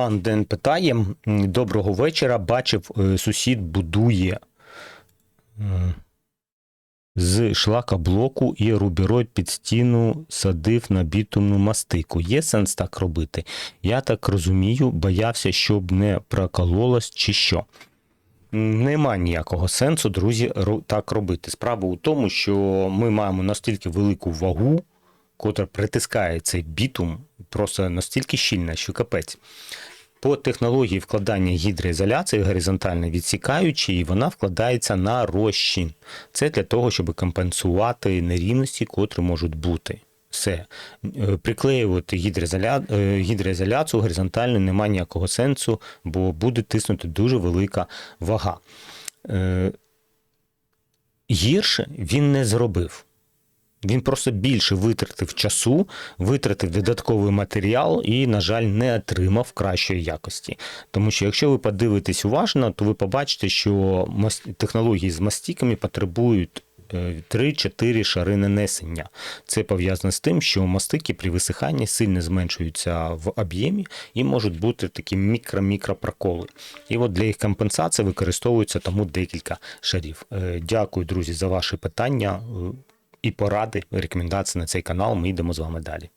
Пан Ден питає: доброго вечора. Бачив, е, сусід будує з шлакоблоку і рубіроїд під стіну садив на бітумну мастику. Є сенс так робити? Я так розумію, боявся, щоб не прокололось чи що. Нема ніякого сенсу, друзі, так робити. Справа у тому, що ми маємо настільки велику вагу, котра притискає цей бітум просто настільки щільна, що капець. По технології вкладання гідроізоляції горизонтально відсікаючи, вона вкладається на розчин. Це для того, щоб компенсувати нерівності, котрі можуть бути. Все. Е, Приклеювати гідроізоля... е, гідроізоляцію горизонтально немає ніякого сенсу, бо буде тиснути дуже велика вага. Е, Гірше він не зробив. Він просто більше витратив часу, витратив додатковий матеріал і, на жаль, не отримав кращої якості. Тому що, якщо ви подивитесь уважно, то ви побачите, що технології з мастиками потребують е, 3-4 шари нанесення. Це пов'язано з тим, що мастики при висиханні сильно зменшуються в об'ємі і можуть бути такі мікро-мікро проколи. І от для їх компенсації використовується тому декілька шарів. Е, Дякую, друзі, за ваші питання. І поради, рекомендації на цей канал. Ми йдемо з вами далі.